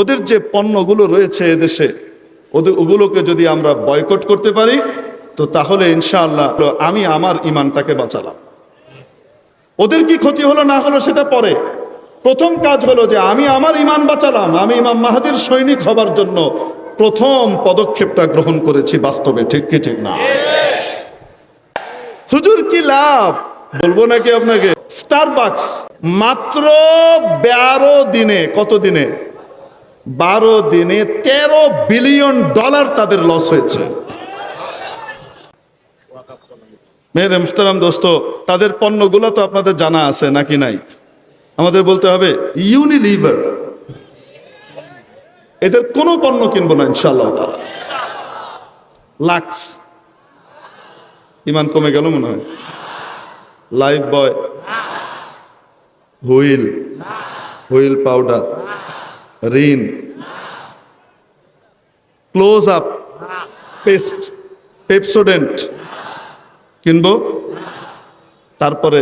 ওদের যে পণ্যগুলো রয়েছে এদেশে, ওদের ওগুলোকে যদি আমরা বয়কট করতে পারি, তো তাহলে ইনশাআল্লাহ আমি আমার ইমানটাকে বাঁচালাম। ওদের কি ক্ষতি হলো না হলো সেটা পরে। প্রথম কাজ হলো যে আমি আমার ইমান বাঁচালাম, আমি ইমাম মাহাদির সৈনিক হবার জন্য প্রথম পদক্ষেপটা গ্রহণ করেছি বাস্তবে, ঠিক কি ঠিক না? হুজুর কি লাভ? বলব নাকি আপনাকে? স্টারবাক্স মাত্র বারো দিনে, কত দিনে? বারো দিনে তেরো বিলিয়ন ডলার তাদের লস হয়েছে। মেয়ের, মুস্তারাম, দোস্ত, তাদের পণ্যগুলো তো আপনাদের জানা আছে নাকি নাই? আমাদের বলতে হবে ইউনিলিভার এদের কোনো পণ্য কিনবো না ইনশাল্লাহ লাক্স ইমান কমে গেল মনে হয়। Lifebuoy wheel wheel powder Rin close up paste Pepsodent কিনব? তারপরে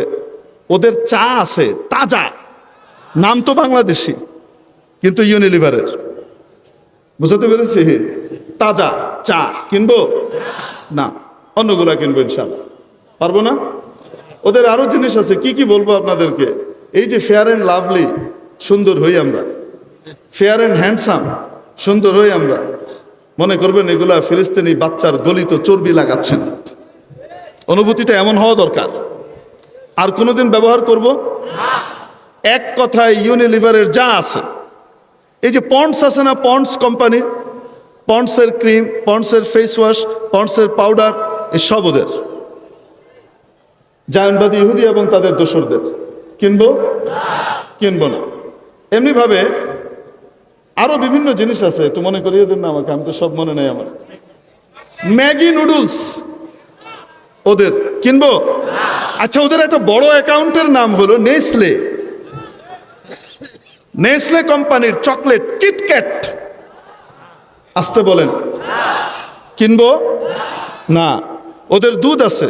ওদের চা আছে, তাজা। নাম তো বাংলাদেশি, কিন্তু ইউনিলিভারের বুঝতে পেরেছি? তাজা চা কিনবো? না, অন্যগুলা কিনবো ইনশাল্লাহ পারব না? ওদের আরও জিনিস আছে, কি কি বলব আপনাদেরকে? এই যে ফেয়ার অ্যান্ড লাভলি সুন্দর হই আমরা। ফেয়ার অ্যান্ড হ্যান্ডসাম সুন্দর হই আমরা। মনে করবেন এগুলা ফিলিস্তিনি বাচ্চার গলিত চর্বি লাগাচ্ছেন। অনুভূতিটা এমন হওয়া দরকার। আর কোনোদিন ব্যবহার করব? এক কথায় ইউনিলিভারের যা আছে। এই যে পন্ডস আছে না, পন্ডস কোম্পানি, পন্ডসের ক্রিম, পন্ডসের ফেস ওয়াশ পন্ডসের পাউডার এসব ওদের। জায়নবাদী ইহুদি এবং তাদের দোসরদের। কিনবো? কিনবো না। এমনিভাবে আরও বিভিন্ন জিনিস আছে একটু মনে করিয়ে দেন না আমাকে, আমি তো সব মনে নেই আমার। Maggi noodles. ওদের, কিনবো? আচ্ছা ওদের একটা বড় অ্যাকাউন্টের নাম হলো নেসলে। নেসলে কোম্পানির চকলেট কিটক্যাট। আসতে বলেন। কিনবো? না। ওদের দুধ আছে।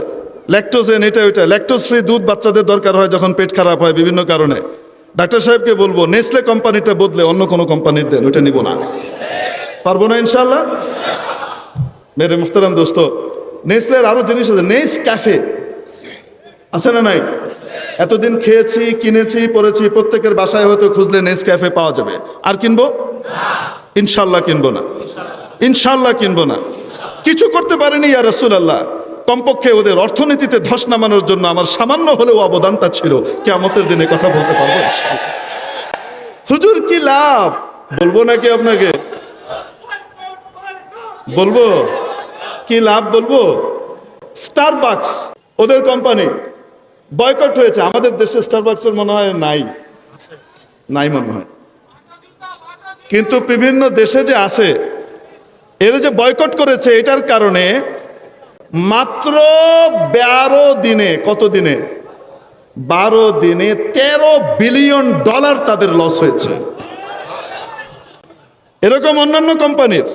ল্যাকটোজেন, এটা, ওইটা। ল্যাকটোজ ফ্রি দুধ বাচ্চাদের দরকার হয় যখন পেট খারাপ হয় বিভিন্ন কারণে। ডাক্তার সাহেবকে বলব, নেসলে কোম্পানিটা বদলে অন্য কোনো কোম্পানির দেন ওইটা নিব না। পারব না ইনশাল্লাহ মেরে মুখতারাম দোস্ত, নেসলের আরও জিনিস আছে, নেস ক্যাফে। আছে না নাই? এতদিন খেয়েছি, কিনেছি পড়েছি প্রত্যেকের বাসায় হয়তো খুঁজলে নেস ক্যাফে পাওয়া যাবে। আর কিনবো? ইনশাল্লাহ কিনবো না। ইনশাল্লাহ কিনবো না। কিছু করতে পারেনি, ইয়া রাসূলুল্লাহ। কমপক্ষে ওদের অর্থনীতিতে ধস নামানোর জন্য আমার সামান্য হলেও অবদানটা ছিল। কেমতের দিনে কথা বলতে পারব। হুজুর, কি লাভ? বলব নাকি আপনাকে? বলব? কি লাভ বলব? স্টারবাক্স ওদের কোম্পানি বয়কট হয়েছে। আমাদের দেশে স্টারবাক্সের মনে হয় নাই। নাই মনে হয়। কিন্তু বিভিন্ন দেশে যে আছে, এরা যে বয়কট করেছে, এটার কারণে মাত্র বারো দিনে, কত দিনে? বারো দিনে তেরো বিলিয়ন ডলার তাদের লস হয়েছে। এরকম অন্যান্য কোম্পানির,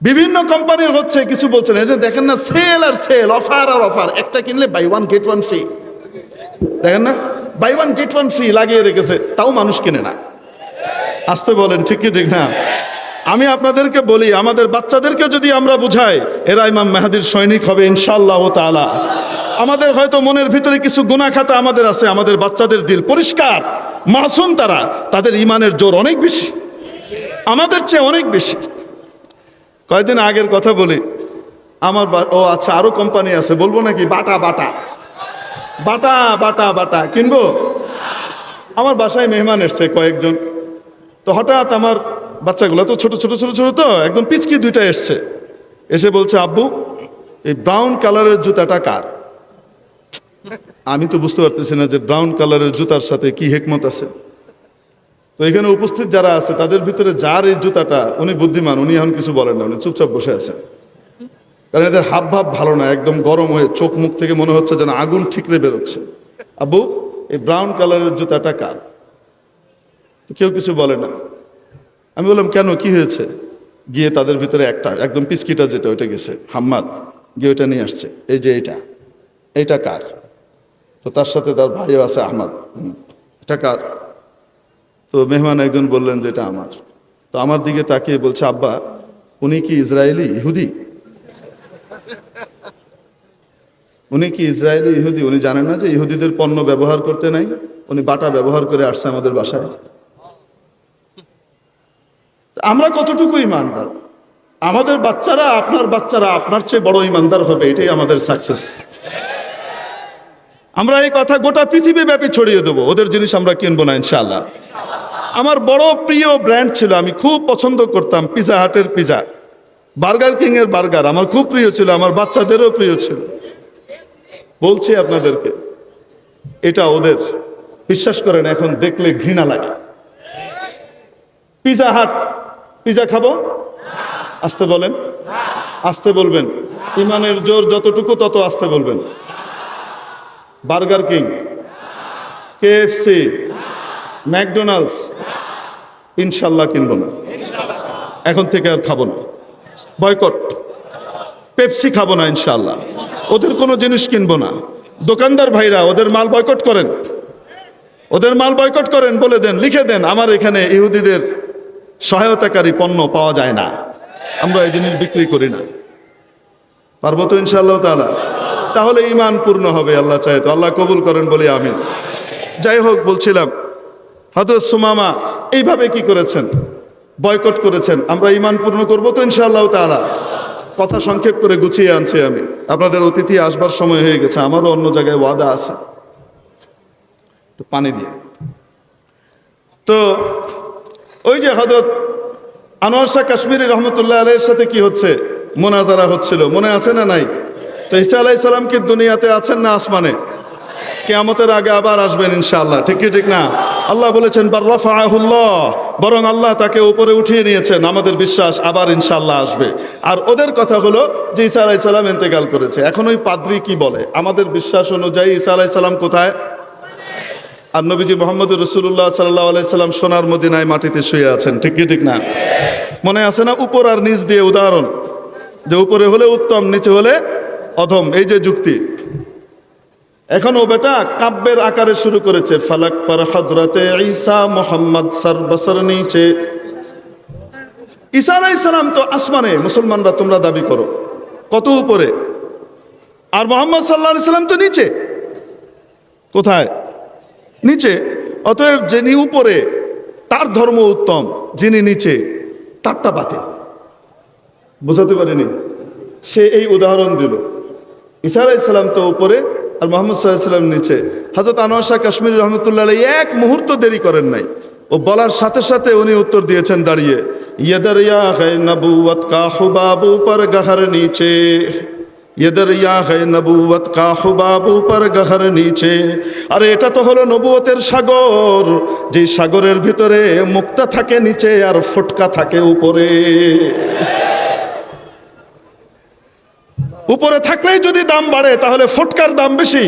বিভিন্ন কোম্পানির হচ্ছে কিছু বলছেন এই যে দেখেন না সেল আর সেল অফার আর অফার একটা কিনলে buy one get one free দেখেন না buy one get one free লাগিয়ে রেখেছে, তাও মানুষ কিনে না। আসতে বলেন, ঠিক কি, ঠিক না? আমি আপনাদেরকে বলি, আমাদের বাচ্চাদেরকে যদি আমরা বুঝাই, এরা ইমাম মেহাদির সৈনিক হবে ইনশাল্লাহ ও তাআলা। আমাদের হয়তো মনের ভিতরে কিছু গুণা খাতা আমাদের আছে, আমাদের বাচ্চাদের দিল পরিষ্কার। মাসুম তারা, তাদের ইমানের জোর অনেক বেশি। আমাদের চেয়ে অনেক বেশি। কয়েকদিন আগের কথা বলি, আমার ও আচ্ছা আরও কোম্পানি আছে, বলব নাকি? বাটা বাটা। বাটা বাটা বাটা। কিনবো? আমার বাসায় মেহমান এসছে কয়েকজন। তো হঠাৎ আমার বাচ্চাগুলো তো ছোট ছোট ছোট ছোট তো, একদম পিচকি দুইটা এসছে। এসে বলছে, আব্বু, এই ব্রাউন কালারের জুতাটা কার? আমি তো বুঝতে পারতেছি না যে ব্রাউন কালারের জুতার সাথে কি হেকমত আছে। তো এখানে উপস্থিত যারা আছে, তাদের ভিতরে যার এই জুতাটা, উনি বুদ্ধিমান, উনি এখন কিছু বলেন না, উনি চুপচাপ বসে আছেন। কারণ এদের হাব ভাব ভালো না, একদম গরম হয়ে চোখ মুখ থেকে মনে হচ্ছে যেন আগুন ঠিকরে বেরোচ্ছে। আব্বু, এই ব্রাউন কালারের জুতাটা কার? কেউ কিছু বলে না। আমি বললাম, কেন? কি হয়েছে? গিয়ে তাদের ভিতরে একটা, একদম পিসকিটা যেটা, ওইটা গেছে। হাম্মাদ গিয়ে ওইটা নিয়ে আসছে। এই যে এইটা এইটা কার? তো তার সাথে তার ভাইও আছে, আহমদ। এটা কার? তো মেহমান একজন বললেন যে, এটা আমার। তো আমার দিকে তাকিয়ে বলছে, আব্বা, উনি কি ইসরায়েলি, ইহুদি? উনি কি ইসরায়েলি, ইহুদি? উনি জানেন না যে ইহুদিদের পণ্য ব্যবহার করতে নাই, উনি বাটা ব্যবহার করে আসছে আমাদের বাসায়। আমরা কতটুকু ইমানদার? আমাদের বাচ্চারা আপনার বাচ্চারা আপনার চেয়ে বড় ইমানদার হবে, এটাই আমাদের সাকসেস আমরা এই কথা গোটা পৃথিবী ব্যাপী ছড়িয়ে দেবো, ওদের জিনিস আমরা কিনবো না, ইনশাআল্লাহ। আমার বড় প্রিয় ব্র্যান্ড ছিল, আমি খুব পছন্দ করতাম পিজা হাটের পিজা বার্গার কিং এর বার্গার আমার খুব প্রিয় ছিল, আমার বাচ্চাদেরও প্রিয় ছিল। বলছি আপনাদেরকে, এটা ওদের, বিশ্বাস করেন, এখন দেখলে ঘৃণা লাগে। পিজা হাট পিজা খাব? আসতে বলেন। আসতে বলবেন। ইমানের জোর যতটুকু, তত আসতে বলবেন। বার্গার কিং, কেএফসি, ম্যাকডোনাল্ডস, ইনশাল্লাহ কিনবো না। এখন থেকে আর খাব না। বয়কট। পেপসি খাব না, ইনশাল্লাহ। ওদের কোনো জিনিস কিনবো না। দোকানদার ভাইরা, ওদের মাল বয়কট করেন। ওদের মাল বয়কট করেন, বলে দেন, লিখে দেন, আমার এখানে ইহুদিদের সহায়তাকারী পণ্য পাওয়া যায় না। আমরা এই জিনিস বিক্রি করি না। পারব তো ইনশাআল্লাহ তাআলা? তাহলে ইমান পূর্ণ হবে, আল্লাহ চায় তো। আল্লাহ কবুল করেন বলে আমি যাই হোক, বলছিলাম হজরত সুমামা এইভাবে কি করেছেন? বয়কট করেছেন। আমরা ইমান পূর্ণ করব তো ইনশাআল্লাহ তাআলা? কথা সংক্ষেপ করে গুছিয়ে আনছি আমি। আপনাদের অতিথি আসবার সময় হয়ে গেছে। আমারও অন্য জায়গায় ওয়াদা আছে। পানি দিয়ে। তো ওই যে হজরত আনোয়ার শাহ কাশ্মীরি রহমতুল্লাহ আলের সাথে কি হচ্ছে? মোনাজারা হচ্ছিল। মনে আছে না নাই? তো ইসা আলাহ সালাম কি দুনিয়াতে আছেন না আসমানে? কেয়ামতের আগে আবার আসবেন ইনশাআল্লাহ। ঠিক কি, ঠিক না? আল্লাহ বলেছেন বরং আল্লাহ তাকে উপরে উঠিয়ে নিয়েছেন। আমাদের বিশ্বাস আবার ইনশাআল্লাহ আসবে। আর ওদের কথা হলো যে ঈসা আলাহ সালাম ইন্তেকাল করেছে। এখন ওই পাদ্রি কি বলে? আমাদের বিশ্বাস অনুযায়ী ঈসা আলাহ সালাম কোথায়? আর নবীজি মোহাম্মদ রসুল্লাহ সাল্লাহ আলাইসাল্লাম সোনার মদিনায় মাটিতে শুয়ে আছেন। ঠিক কি, ঠিক না? মনে আছে না উপর আর নিচ দিয়ে উদাহরণ? যে উপরে হলে উত্তম, নিচে হলে অধম, এই যে যুক্তি। এখন ও বেটা কাব্যের আকারে শুরু করেছে, ফালাক পর হজরতে ঈসা মোহাম্মদ সার বসর নিচে। ঈসা আলাইসালাম তো আসমানে, মুসলমানরা তোমরা দাবি করো, কত উপরে? আর মোহাম্মদ সাল্লাহ সাল্লাম তো নিচে। কোথায়? নিচে, অতএব যিনি উপরে, তার ধর্ম উত্তম, যিনি নিচে, তারটা বাতিল। বোঝাতে পারিনি? সে এই উদাহরণ দিল। ঈসা ইসলাম তো উপরে আর মোহাম্মদ সাল্লাম নিচে। হাজরত আনোয়ার কাশ্মীর রহমতুল্লাহ এক মুহূর্ত দেরি করেন নাই। ও বলার সাথে সাথে উনি উত্তর দিয়েছেন দাঁড়িয়ে, ইয়েদার ইয়া হে নবুয়ত কা হুবাবু পর গাহার নিচে। ইয়েদার ইয়া হে নবুয়ত কা হুবাবু পর গহর নিচে আরে এটা তো হলো নবুয়তের সাগর, যে সাগরের ভিতরে মুক্তা থাকে নিচে আর ফটকা থাকে উপরে। উপরে থাকলেই যদি দাম বাড়ে, তাহলে ফটকার দাম বেশি।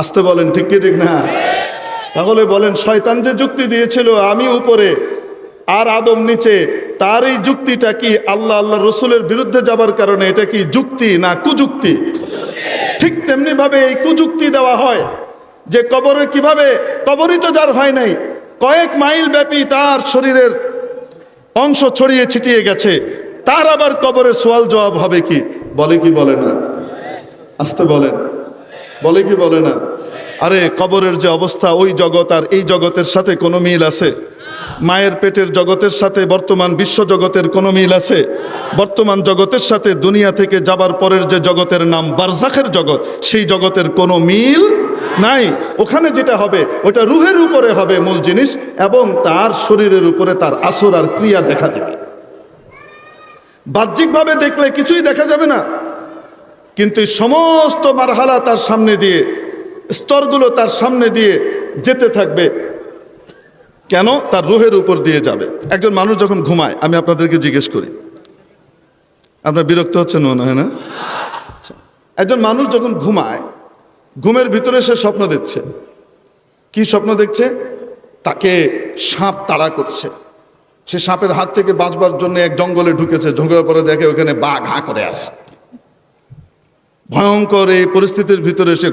আসতে বলেন, ঠিক কি ঠিক না? তাহলে বলেন, শয়তান যে যুক্তি দিয়েছিল, আমি উপরে। আর আদম নিচে তার এই যুক্তিটা কি? আল্লাহ আল্লাহ রসুলের বিরুদ্ধে যাবার কারণে এটা কি যুক্তি না কুযুক্তি? ঠিক তেমনি ভাবে এই কুযুক্তি দেওয়া হয় যে কবরে কীভাবে, কবরই তো যার হয় নাই, কয়েক মাইল ব্যাপী তার শরীরের অংশ ছড়িয়ে ছিটিয়ে গেছে, তার আবার কবরের সোয়াল জবাব হবে কি? বলে কি বলে না? আসতে বলেন। বলে কি বলে না? আরে কবরের যে অবস্থা, ওই জগৎ আর এই জগতের সাথে কোনো মিল আছে? মায়ের পেটের জগতের সাথে বর্তমান বিশ্ব জগতের কোনো মিল আছে? বর্তমান জগতের সাথে দুনিয়া থেকে যাবার পরের যে জগতের নাম বারজাখের জগৎ, সেই জগতের কোনো মিল নাই। ওখানে যেটা হবে, ওটা রুহের উপরে হবে মূল জিনিস এবং তার শরীরের উপরে তার আসর আর ক্রিয়া দেখা দেবে। বাহ্যিকভাবে দেখলে কিছুই দেখা যাবে না, কিন্তু সমস্ত মারহালা তার সামনে দিয়ে স্তরগুলো তার সামনে দিয়ে যেতে থাকবে। কেন? তার রোহের উপর দিয়ে যাবে। একজন মানুষ যখন ঘুমায়, আমি আপনাদেরকে জিজ্ঞেস করি, আপনার বিরক্ত হচ্ছেন মনে হয় না? আচ্ছা। একজন মানুষ যখন ঘুমায়, ঘুমের ভিতরে সে স্বপ্ন দেখছে। কি স্বপ্ন দেখছে? তাকে সাপ তাড়া করছে। সে সাপের হাত থেকে বাঁচবার জন্য এক জঙ্গলে ঢুকেছে জঙ্গলের পরে দেখে ওখানে বাঘ হাঁ করে আছে। ভয়ঙ্কর এই পরিস্থিতির ভিতরে সে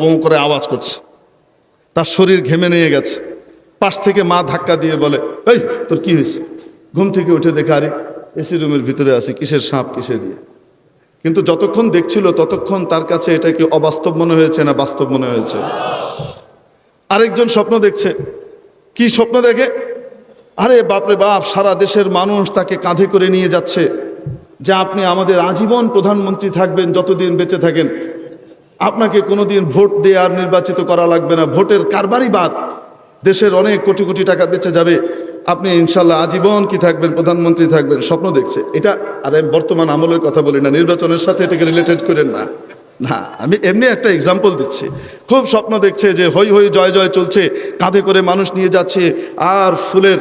গুঁ করে আওয়াজ করছে। তার শরীর ঘেমে নিয়ে গেছে। পাশ থেকে মা ধাক্কা দিয়ে বলে, এই, তোর কি হয়েছে? ঘুম থেকে উঠে দেখে, আরে, এসি রুমের ভিতরে আছি, কিসের সাপ, কিসের ইয়ে? কিন্তু যতক্ষণ দেখছিল, ততক্ষণ তার কাছে এটা কি অবাস্তব মনে হয়েছে না বাস্তব মনে হয়েছে? আরেকজন স্বপ্ন দেখছে। কি স্বপ্ন দেখে? আরে, বাপরে বাপ, সারা দেশের মানুষ তাকে কাঁধে করে নিয়ে যাচ্ছে। যে আপনি আমাদের আজীবন প্রধানমন্ত্রী থাকবেন যতদিন বেঁচে থাকেন। আপনাকে কোনোদিন ভোট দিয়ে আর নির্বাচিত করা লাগবে না। ভোটের কারবারই বাদ। দেশের অনেক কোটি কোটি টাকা বেঁচে যাবে। আপনি ইনশাল্লাহ আজীবন কি থাকবেন, প্রধানমন্ত্রী থাকবেন, স্বপ্ন দেখছে। এটা আর বর্তমান আমলের কথা বলি না, নির্বাচনের সাথে এটাকে রিলেটেড করেন না। না, আমি এমনি একটা এক্সাম্পল দিচ্ছি। খুব স্বপ্ন দেখছে যে হই হই জয় জয় চলছে, কাঁধে করে মানুষ নিয়ে যাচ্ছে, আর ফুলের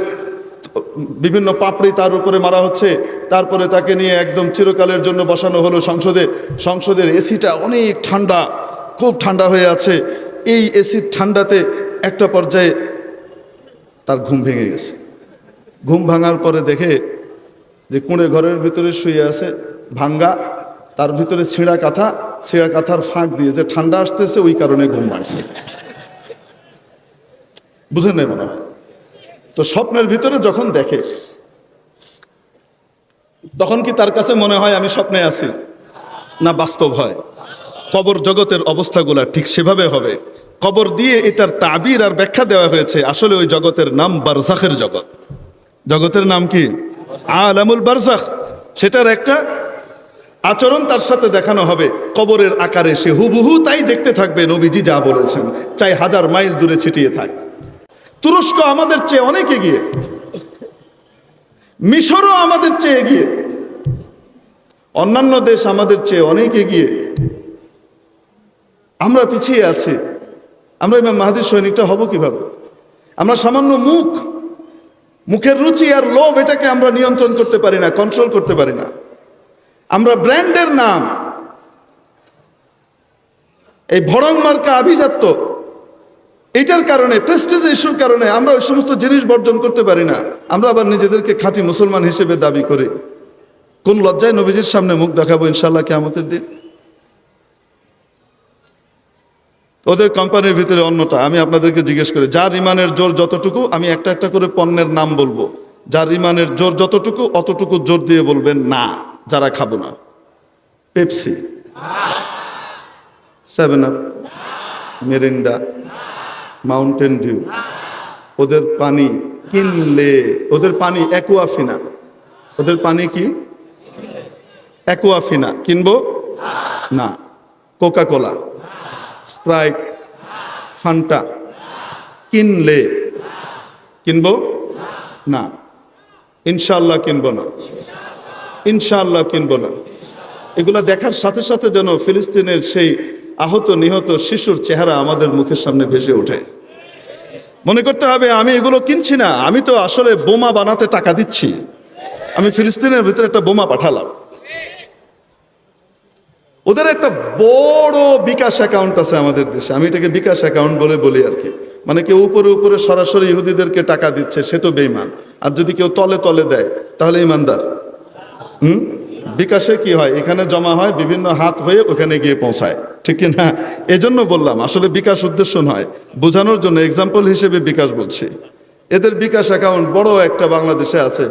বিভিন্ন পাপড়ি তার উপরে মারা হচ্ছে। তারপরে তাকে নিয়ে একদম চিরকালের জন্য বসানো হলো সংসদে। সংসদের এসিটা অনেক ঠান্ডা, খুব ঠান্ডা হয়ে আছে। এই এসির ঠান্ডাতে একটা পর্যায়ে তার ঘুম ভেঙে গেছে। ঘুম ভাঙার পরে দেখে যে কুঁড়ে ঘরের ভিতরে শুয়ে আছে ভাঙ্গা, তার ভিতরে ছিঁড়া কাঁথা। ছিঁড়া কাঁথার ফাঁক দিয়ে যে ঠান্ডা আসতেছে, ওই কারণে ঘুম ভাঙছে। বুঝেন নাই মনে হয়? তো স্বপ্নের ভিতরে যখন দেখে, তখন কি তার কাছে মনে হয় আমি স্বপ্নে আছি? না বাস্তব হয়? কবর জগতের অবস্থাগুলা ঠিক সেভাবে হবে। কবর দিয়ে এটার তাবির আর ব্যাখ্যা দেওয়া হয়েছে, আসলে ওই জগতের নাম বারজাখের জগৎ। জগতের নাম কি? আলামুল বারজাখ। সেটার একটা আচরণ তার সাথে দেখানো হবে। কবরের আকারে সে হুবহু তাই দেখতে থাকবে, নবীজি যা বলেছেন। চাই হাজার মাইল দূরে ছিটিয়ে থাক। তুরস্ক আমাদের চেয়ে অনেক এগিয়ে। মিশরও আমাদের চেয়ে এগিয়ে। অন্যান্য দেশ আমাদের চেয়ে অনেক এগিয়ে। আমরা পিছিয়ে আছি। আমরা ইমাম মাহাদির সৈনিকটা হব কীভাবে? আমরা সামান্য মুখ, মুখের রুচি আর লোভ এটাকে আমরা নিয়ন্ত্রণ করতে পারি না কন্ট্রোল করতে পারি না। আমরা ব্র্যান্ডের নাম। এই ভরং মার্কা আভিজাত্য এটার কারণে প্রেস্টিজ ইস্যুর কারণে আমরা ওই সমস্ত জিনিস বর্জন করতে পারি না। আমরা আবার নিজেদেরকে খাঁটি মুসলমান হিসেবে দাবি করি। কোন লজ্জায় নবীজির সামনে মুখ দেখাবো ইনশাল্লাহ কেমতের দিন? ওদের কোম্পানির ভিতরে অন্যটা আমি আপনাদেরকে জিজ্ঞেস করি যার ইমানের জোর যতটুকু আমি একটা একটা করে পণ্যের নাম বলব। যার ইমানের জোর যতটুকু অতটুকু জোর দিয়ে বলবেন না যারা খাব না। Pepsi. Seven Up Mirinda Mountain Dew ওদের পানি কিনলে, ওদের পানি অ্যাকুয়াফিনা ওদের পানি কি? অ্যাকুয়াফিনা কিনবো? না। কোকা কোলা স্প্রাইট ফান্টা কিনলে। কিনবো? না। ইনশাল্লাহ কিনবো না। ইনশাল্লাহ কিনবো না। এগুলা দেখার সাথে সাথে যেন ফিলিস্তিনের সেই আহত নিহত শিশুর চেহারা আমাদের মুখের সামনে ভেসে ওঠে। মনে করতে হবে, আমি এগুলো কিনছি না। আমি তো আসলে বোমা বানাতে টাকা দিচ্ছি। আমি ফিলিস্তিনের ভিতরে একটা বোমা পাঠালাম। ওদের একটা বড় বিকাশ অ্যাকাউন্ট আছে আমাদের দেশে। আমি এটাকে বিকাশ অ্যাকাউন্ট বলে বলি আর কি। মানে কেউ উপরে উপরে সরাসরি ইহুদিদেরকে টাকা দিচ্ছে, সে তো বেইমান আর যদি কেউ তলে তলে দেয়, তাহলে ইমানদার। হুম? বিকাশে কি হয়? এখানে জমা হয়, বিভিন্ন হাত হয়ে ওখানে গিয়ে পৌঁছায়। ঠিক না? এজন্য বললাম, আসলে বিকাশ উদ্দেশ্য নয়, বোঝানোর জন্য এক্সাম্পল হিসেবে বিকাশ বলছি। এদের বিকাশ অ্যাকাউন্ট বড় একটা বাংলাদেশে আছে।